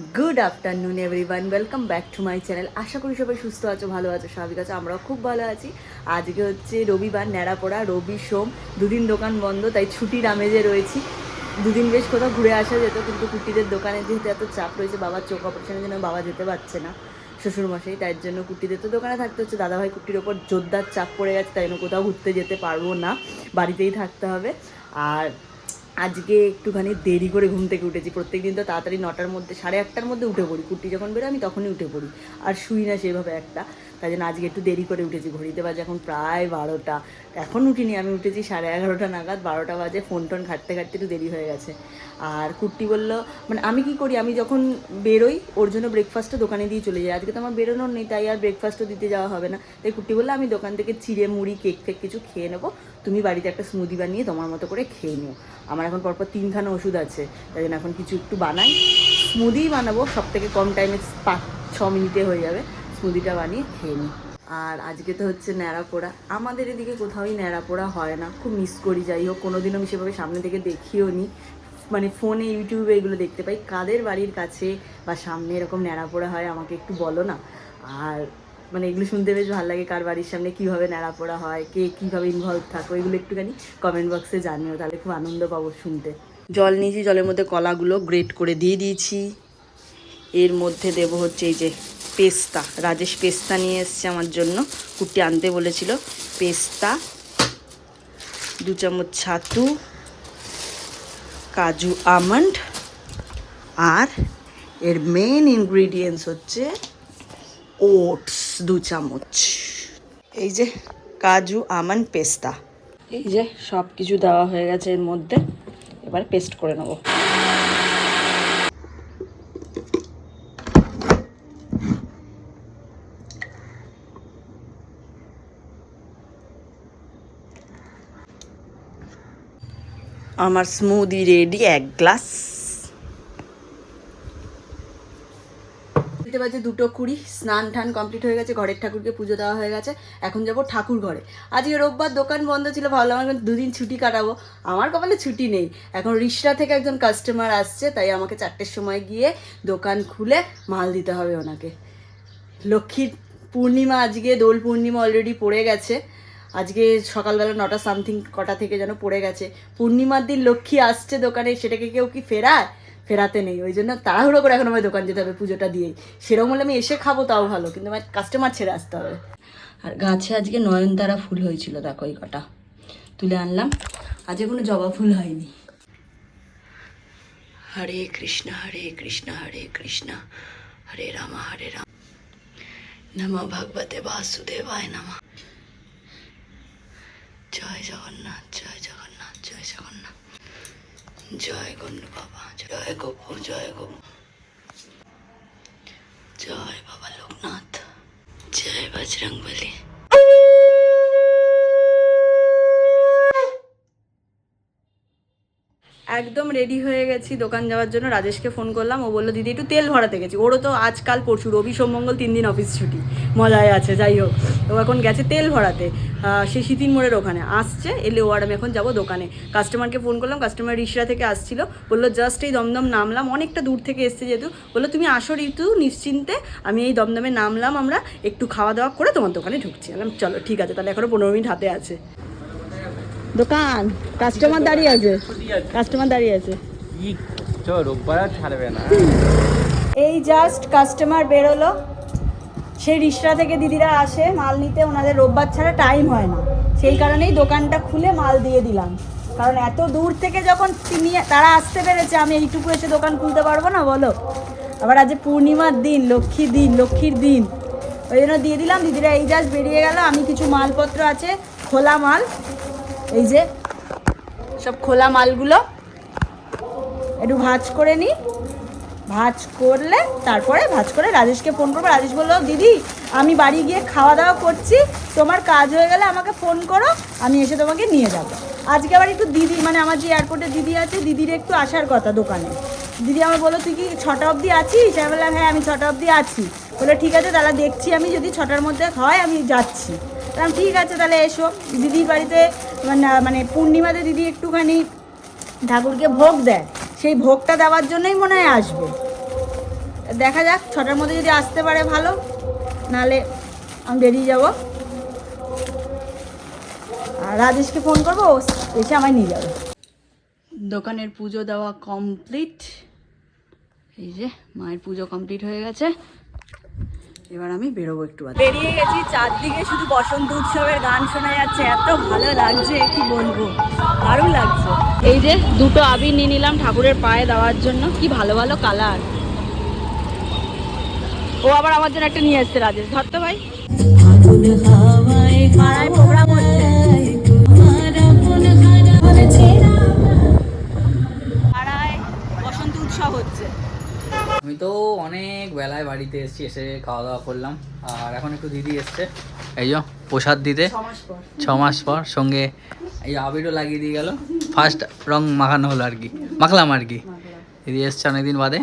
Good afternoon everyone welcome back to my channel আশা করি সবাই সুস্থ আছো, ভালো আছো, স্বাভাবিক আছো, আমরাও খুব ভালো আছি। আজকে হচ্ছে রবিবার, ন্যাড়াপড়া, রবি সোম, দুদিন দোকান বন্ধ, তাই ছুটির আমেজে রয়েছি। দুদিন বেশ কোথাও ঘুরে আসা যেত, কিন্তু কুটিদের দোকানে যেহেতু এত চাপ রয়েছে, বাবার চোখ অপারেশনের জন্য বাবা যেতে পারছে না, শ্বশুরমশাই, তাই জন্য কুটিদের তো দোকানে থাকতে হচ্ছে। দাদাভাই কুটির ওপর জোরদার চাপ পড়ে গেছে, তাই জন্য কোথাও ঘুরতে যেতে পারব না, বাড়িতেই থাকতে হবে। আর আজকে একটুখানি দেরি করে ঘুম থেকে উঠেছি। প্রত্যেক দিন তো তাড়াতাড়ি নটার মধ্যে, সাড়ে আটটার মধ্যে উঠে পড়ি। কুর্তি যখন বেরো আমি তখনই উঠে পড়ি। আর শুই না সেভাবে একটা। তাই জন্য আজকে একটু দেরি করে উঠেছি। ঘড়িতে বাজে এখন প্রায় বারোটা। এখন উঠিনি, আমি উঠেছি সাড়ে এগারোটা নাগাদ, বারোটা বাজে ফোন টোন ঘাটতে ঘাটতে একটু দেরি হয়ে গেছে। আর কুর্তি বলল মানে আমি কি করি, আমি যখন বেরোই, ওর জন্য ব্রেকফাস্টও দোকানে দিয়ে চলে যাই। আজকে তো আমার বেরোনোর নেই, তাই আর ব্রেকফাস্টও দিতে যাওয়া হবে না। তাই কুর্তি বলল, আমি দোকান থেকে চিড়ে মুড়ি, কেক ফেক কিছু খেয়ে নেব। তুমি বাড়িতে একটা স্মুদি বানিয়ে তোমার মতো করে খেয়ে নিও। আমার এখন পরপর তিনখানা ওষুধ আছে, তাই জন্য এখন কিছু একটু বানাই। স্মুদিই বানাবো সব থেকে কম টাইমে পাঁচ ছ মিনিটে হয়ে যাবে স্মুদিটা বানিয়ে খেয়ে নিই। আর আজকে তো হচ্ছে ন্যাড়া পোড়া। আমাদের এদিকে কোথাওই ন্যাড়া পোড়া হয় না, খুব মিস করি, যাই হোক, কোনোদিনও আমি সেভাবে সামনে থেকে দেখিও নি। মানে ফোনে ইউটিউবে এগুলো দেখতে পাই। কাদের বাড়ির কাছে বা সামনে এরকম ন্যাড়া পোড়া হয় আমাকে একটু বলো না। আর মানে এগুলো শুনতে বেশ ভালো লাগে, কার বাড়ির সামনে কীভাবে ন্যাড়া পোড়া হয়, কে কীভাবে ইনভলভ থাকো এগুলো একটুখানি কমেন্ট বক্সে জানিও, তাহলে খুব আনন্দ পাবো শুনতে। জল নিয়েছি, জলের মধ্যে কলাগুলো গ্রেট করে দিয়ে দিয়েছি। এর মধ্যে দেব হচ্ছে এই যে পেস্তা, রাজেশ পেস্তা নিয়ে এসছে আমার জন্য। কুটি আনতে বলেছিল পেস্তা, দু চামচ ছাতু, কাজু আমন্ড, আর এর মেন ইনগ্রিডিয়েন্টস হচ্ছে ওটস দু চামচ। এই যে কাজু আমন্ড পেস্তা। এই যে সব কিছু দেওয়া হয়ে গেছে এর মধ্যে। এবার পেস্ট করে নেব। আমার স্মুদি রেডি এক গ্লাস বাজে দুটো কুড়ি, স্নান টান কমপ্লিট হয়ে গেছে, ঘরের ঠাকুরকে পুজো দেওয়া হয়ে গেছে। এখন যাব ঠাকুর ঘরে। আজকে রোববার দোকান বন্ধ ছিল, ভাবলাম এখন দুদিন ছুটি কাটাবো। আমার কপালে ছুটি নেই। এখন রিসরা থেকে একজন কাস্টমার আসছে, তাই আমাকে চারটের সময় গিয়ে দোকান খুলে মাল দিতে হবে ওনাকে। লক্ষ্মীর পূর্ণিমা আজকে, দোল পূর্ণিমা অলরেডি পড়ে গেছে। আজকে সকালবেলা নটা সামথিং কটা থেকে যেন পড়ে গেছে। পূর্ণিমার দিন লক্ষ্মী আসছে দোকানে, সেটাকে কেউ কি ফেরায়? ফেরাতে নেই। ওই জন্য তাড়াহুড়ো করে এখন আমার দোকান যেতে হবে পুজোটা দিয়েই সেরকম হলে আমি এসে খাব, তাও ভালো। কিন্তু আমার কাস্টমার ছেড়ে আসতে হবে। আর গাছে আজকে নয়নতারা ফুল হয়েছিল, দেখো এই কটা। তুলে আনলাম। আজকে কোনো জবা ফুল হয়নি। হরে কৃষ্ণ হরে কৃষ্ণ হরে কৃষ্ণ। হরে রাম হরে রাম। নম ভগবতে বাসুদেবায় নমঃ। জয় জগন্নাথ জয় জগন্নাথ জয় জগন্নাথ। জয় গণ্য বাবা, জয় গোপুর, জয় গোপ জয় বাবা লোকনাথ, জয় বজরং বলি একদম রেডি হয়ে গেছি দোকান যাওয়ার জন্য। রাজেশকে ফোন করলাম, ও বলল, দিদি, একটু তেল ভরাতে গেছি। ওরও তো আজকাল পরশু, রবি সোমমঙ্গল তিন দিন অফিস ছুটি। মজায় আছে, যাই হোক। ও এখন গেছে তেল ভরাতে সে শীতিন মোড়ের ওখানে। আসছে, এলে ও আর আমি এখন যাব দোকানে। কাস্টমারকে ফোন করলাম কাস্টমার রিসরা থেকে আসছিল। বলল জাস্ট এই দমদম নামলাম। অনেকটা দূর থেকে এসছে যেহেতু। বলল, তুমি আসো ঋতু, নিশ্চিন্তে। আমি এই দমদমে নামলাম আমরা। একটু খাওয়া দাওয়া করে তোমার দোকানে ঢুকছি। চলো, ঠিক আছে, তাহলে এখনও পনেরো মিনিট হাতে আছে। দোকান কাস্টমার দাঁড়িয়ে আছে। কাস্টমার দাঁড়িয়ে আছে। ছাড়বে না। এই জাস্ট কাস্টমার বেরোলো। সেই রিসরা থেকে দিদিরা আসে মাল নিতে। ওনাদের রোববার ছাড়া টাইম হয় না। সেই কারণেই দোকানটা খুলে মাল দিয়ে দিলাম। কারণ এত দূর থেকে যখন তিনি তারা আসতে পেরেছে আমি এইটুকু এসে দোকান খুলতে পারব না বলো? আবার আজ পূর্ণিমার দিন লক্ষ্মীর দিন লক্ষ্মীর দিন। ওই জন্য দিয়ে দিলাম। দিদিরা এই জাস্ট বেরিয়ে গেল। আমি কিছু মালপত্র আছে খোলা মাল। এই যে সব খোলা মালগুলো। একটু ভাজ করে নিই ভাজ করলে তারপরে ভাজ করে রাজেশকে ফোন করব। রাজেশ বলল, দিদি, আমি বাড়ি গিয়ে খাওয়া দাওয়া করছি। তোমার কাজ হয়ে গেলে আমাকে ফোন করো। আমি এসে তোমাকে নিয়ে যাব। আজকে আবার একটু দিদি মানে আমার যে এয়ারপোর্টে দিদি আছে, দিদির একটু আসার কথা দোকানে। দিদি আমার বলল, তুই কি ছটা অবধি আছিস? আমি বললাম হ্যাঁ আমি ছটা অবধি আছি। বলে ঠিক আছে, তাহলে দেখছি আমি যদি ছটার মধ্যে হয়, আমি যাচ্ছি। বললাম, ঠিক আছে, তাহলে এসো। দিদির বাড়িতে মানে মানে পূর্ণিমাতে দিদি একটুখানি ঠাকুরকে ভোগ দেয়। সেই ভোগটা দেওয়ার জন্যই মনে হয় আসবে। দেখা যাক, ছটার মধ্যে যদি আসতে পারে ভালো, নাহলে আমি বেরিয়ে যাব। আর রাজেশকে ফোন করব এসে আমায় নিয়ে যাবে। দোকানের পুজো দেওয়া কমপ্লিট এই যে, মায়ের পুজো কমপ্লিট হয়ে গেছে। এবার আমি বেরোবো একটু বেরিয়ে গেছি চারদিকে শুধু বসন্ত উৎসবের গান শোনা যাচ্ছে। এত ভালো লাগছে কি বলব? দারুণ লাগছে। এই যে দুটো আবির নিয়ে নিলাম ঠাকুরের পায়ে দেওয়ার জন্য। কি ভালো ভালো কালার ও আবার আমার জন্য একটা নিয়ে এসছে রাজেশ। ধরতো ভাই। পাড়ায় প্রোগ্রাম হচ্ছে অনেক বেলায় বাড়িতে এসেছি এসে খাওয়া দাওয়া করলাম। আর এখন একটু দিদি এসছে। এই যো প্রসাদ দিতে। ছ মাস পর। ছ মাস পর সঙ্গে এই আবিরও লাগিয়ে দিয়ে গেল। ফার্স্ট রং মাখানো হলো আর কি। মাখলাম আর কি। দিদি এসছে অনেকদিন বাদে।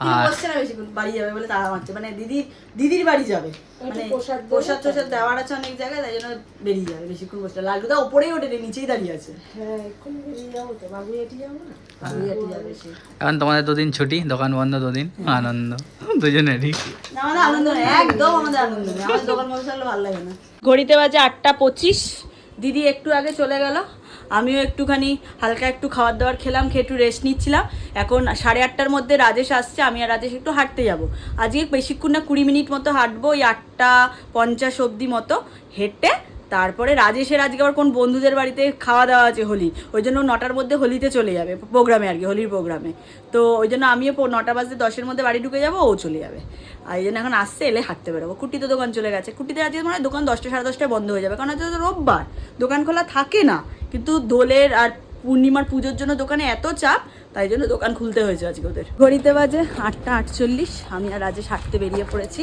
আর বসছে না বেশিক্ষণ বাড়ি যাবে বলে তাড়া মারছে মানে দিদির দিদির বাড়ি যাবে। মানে প্রসাদ প্রসাদ দেওয়ার আছে অনেক জায়গায় তাই জন্য বেরিয়ে যাবে বেশিক্ষণ বসে লালটুদা ওপরেই ওঠে নিচেই দাঁড়িয়ে আছে। যাবে সে। এখন তোমাদের দুদিন ছুটি দোকান বন্ধ দুদিন আনন্দ। দুজনেরই। আমাদের আনন্দ একদম আমাদের আনন্দ নেই আমাদের দোকান বন্ধ ভালো লাগে না। ঘড়িতে বাজে আটটা পঁচিশ। দিদি একটু আগে চলে গেল। আমিও একটুখানি হালকা একটু খাবার দাবার খেলাম, খেয়ে একটু রেস্ট নিচ্ছিলাম। এখন সাড়ে আটটার মধ্যে রাজেশ আসছে, আমি আর রাজেশ একটু হাঁটতে যাব। আজকে বেশিক্ষণ না কুড়ি মিনিট মতো হাঁটবো, ওই আটটা পঞ্চাশ অবধি মতো হেঁটে তারপরে রাজেশের আজকে আবার কোন বন্ধুদের বাড়িতে খাওয়া দাওয়া আছে হোলি, ওই জন্য নটার মধ্যে হোলিতে চলে যাবে, প্রোগ্রামে আর কি, হোলির প্রোগ্রামে। তো ওই জন্য আমিও নটা বাজতে দশের মধ্যে বাড়ি ঢুকে যাব, ও চলে যাবে। আর এই জন্য এখন আসছে, এলে হাঁটতে বেরোবো। কুটিতে দোকান চলে গেছে। কুটিতে আজকে মনে দোকান দশটা সাড়ে দশটায় বন্ধ হয়ে যাবে, কারণ আজকে রোববার। দোকান খোলা থাকে না, কিন্তু দোলের আর পূর্ণিমার পুজোর জন্য দোকানে এত চাপ তাই জন্য দোকান খুলতে হয়েছে আজকে ওদের। ঘড়িতে বাজে আটটা আটচল্লিশ আমি আর রাজেশ হাঁটতে বেরিয়ে পড়েছি।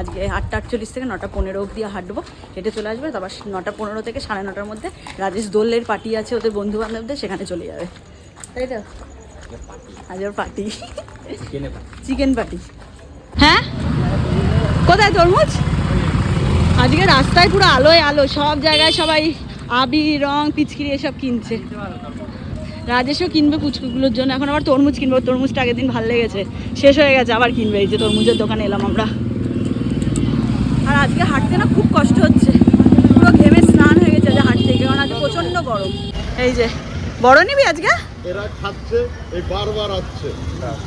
আজকে আটটা আটচল্লিশ থেকে নটা পনেরো অবধি হাঁটবো। হেঁটে চলে আসবে তারপর নটা পনেরো থেকে সাড়ে নটার মধ্যে রাজেশ দোলের পার্টি আছে ওদের বন্ধু বান্ধবদের সেখানে চলে যাবে। তাই তো? আজ ওর পার্টি। Chicken party. হ্যাঁ? কোথায় তরমুজ? আজকে রাস্তায় পুরো আলোয় আলো সব জায়গায় সবাই আবি রং পিচকিরি এসব কিনছে। রাজেশও কিনবে পুচকুগুলোর জন্য। এখন আবার তরমুজ কিনবে তরমুজটা আগের দিন ভালো লেগেছে। শেষ হয়ে গেছে আবার কিনবে এই যে তরমুজের দোকানে এলাম আমরা। আর আজকে হাঁটতে না খুব কষ্ট হচ্ছে। পুরো ঘেমে স্নান হয়ে গেছে হাঁটতে গিয়ে কারণ আজকে প্রচণ্ড গরম। এই যে বড় নিবি আজকে? এরা খাচ্ছে এই বারবার আসছে।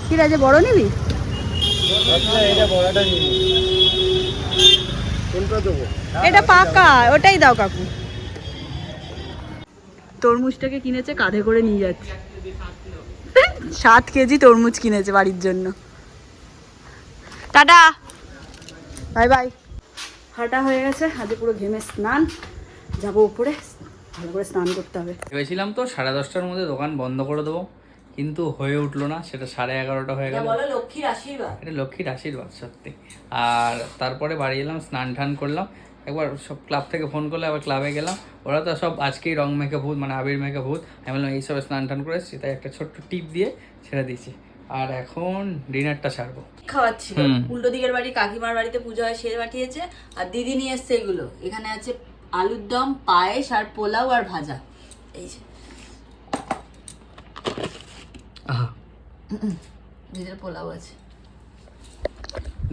কি রাজে বড় নিবি? দেবো? এটা পাকা ওটাই দাও কাকু। তরমুজটাকে কিনেছে কাঁধে করে নিয়ে যাচ্ছে। সাত কেজি তরমুজ কিনেছে বাড়ির জন্য। টাটা! Bye bye. হাঁটা হয়ে গেছে আজ পুরো ঘেমে স্নান। যাব উপরে ভালো করে স্নান করতে হবে। ভেবেছিলাম তো সাড়ে দশটার মধ্যে দোকান বন্ধ করে দেবো কিন্তু হয়ে উঠল না সেটা সাড়ে এগারোটা হয়ে গেল। লক্ষ্মীর আশীর্বাদ। এটা লক্ষ্মীর আশীর্বাদ সত্যি। আর তারপরে বাড়ি এলাম স্নান টান করলাম। একবার সব ক্লাব থেকে ফোন করলে আবার ক্লাবে গেলাম। ওরা তো সব আজকেই রং মেখে ভূত মানে আবির মেখে ভূত। আমি বললাম এইসব স্নান টান করে এসেছি তাই একটা ছোট্ট টিপ দিয়ে ছেড়ে দিয়েছি। আর এখন ডিনারটা ছাড়বো। খাওয়াচ্ছিল? উল্টো দিকের বাড়ি কাকিমার বাড়িতে পুজো হয় সে পাঠিয়েছে। আর দিদি নিয়ে এসছে এগুলো। এখানে আছে আলুর দম পায়েস আর পোলাও আর ভাজা। এই যে। দিদির পোলাও আছে।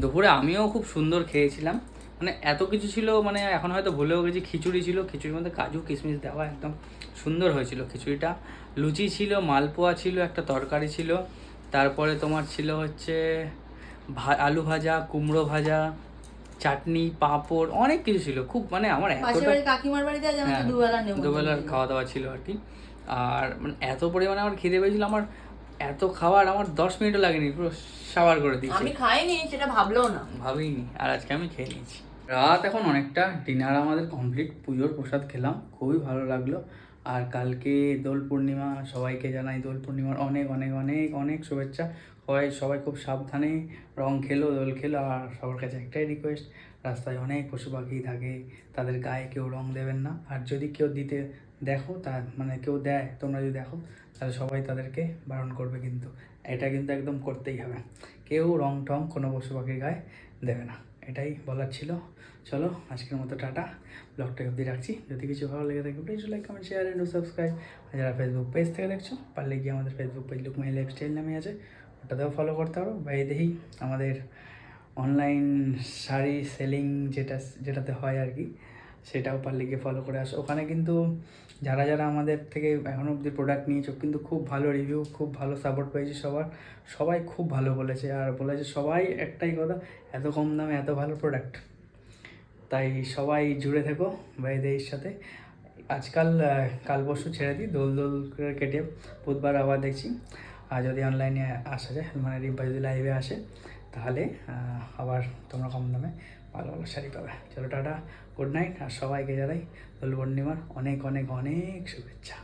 দুপুরে আমিও খুব সুন্দর খেয়েছিলাম। মানে এত কিছু ছিল মানে এখন হয়তো ভুলেও গেছি। খিচুড়ি ছিল খিচুড়ির মধ্যে কাজু কিশমিশ দেওয়া একদম সুন্দর হয়েছিল খিচুড়িটা। লুচি ছিল মালপোয়া ছিল একটা তরকারি ছিল। তারপরে তোমার ছিল হচ্ছে ভা- আলু ভাজা কুমড়ো ভাজা চাটনি পাঁপড় অনেক কিছু ছিল। খুব মানে আমার এতটা কাকিমার বাড়িতে হ্যাঁ, দুবেলা দুবেলার খাওয়া দাওয়া ছিল আর কি। আর মানে এত পরিমাণে আমার খিদে পেয়েছিল আমার এত খাবার আমার দশ মিনিটও লাগেনি পুরো সাবার করে দিয়েছি। আমি খাইনি সেটা ভাবলেও না। ভাবিনি আর আজকে আমি খেয়ে নিয়েছি। রাত এখন অনেকটা। ডিনার আমাদের কমপ্লিট পুজোর প্রসাদ খেলাম। খুবই ভালো লাগল। আর কালকে দোল পূর্ণিমা, সবাইকে জানাই দোল পূর্ণিমার অনেক অনেক অনেক অনেক শুভেচ্ছা। সবাই সবাই খুব সাবধানে রং খেলো, দোল খেলো। আর সবার কাছে একটাই রিকোয়েস্ট রাস্তায় অনেক পশু পাখি থাকে, তাদের গায়ে কেউ রং দেবেন না। আর যদি কেউ দিতে দেখো, তা মানে কেউ দেয়, তোমরা যদি দেখো, তাহলে সবাই তাদেরকে বারণ করবে কিন্তু। এটা কিন্তু একদম করতেই হবে। কেউ রং টং কোনো পশু পাখির গায়ে দেবে না। এটাই বলার ছিল। চলো, আজকের মতো টাটা। ব্লগটা অবধি রাখছি। যদি কিছু ভালো লেগে থাকে please like comment share and subscribe আর যারা ফেসবুক পেজ থেকে দেখছ, পারলে গিয়ে আমাদের Facebook page look look my lifestyle নামে আছে। ওটাতেও ফলো করতে পারো। বা দেখি আমাদের অনলাইন শাড়ি সেলিং যেটা, যেটাতে হয় আর কি। সেটাও পারলে গিয়ে ফলো করে আসো। ওখানে কিন্তু যারা যারা আমাদের থেকে এখনও অবধি প্রোডাক্ট নিয়েছো, কিন্তু খুব ভালো রিভিউ খুব ভালো সাপোর্ট পেয়েছি সবার। সবাই খুব ভালো বলেছে, আর বলেছে সবাই একটাই কথা, এত কম দামে এত ভালো প্রোডাক্ট তাই সবাই জুড়ে থেকো ভাইদের সাথে। আজকাল কাল পরশু ছেড়ে দিই, দোল দোল করে কেটে বুধবার আবার দেখছি। আর যদি অনলাইনে আসা যায় মানে রিম্পা যদি লাইভে আসে, তাহলে আবার তোমরা কম দামে ভালো ভালো শাড়ি পাবে। চলো টাটা। গুড নাইট আর সবাইকে জানাই দোল পূর্ণিমার অনেক অনেক অনেক শুভেচ্ছা।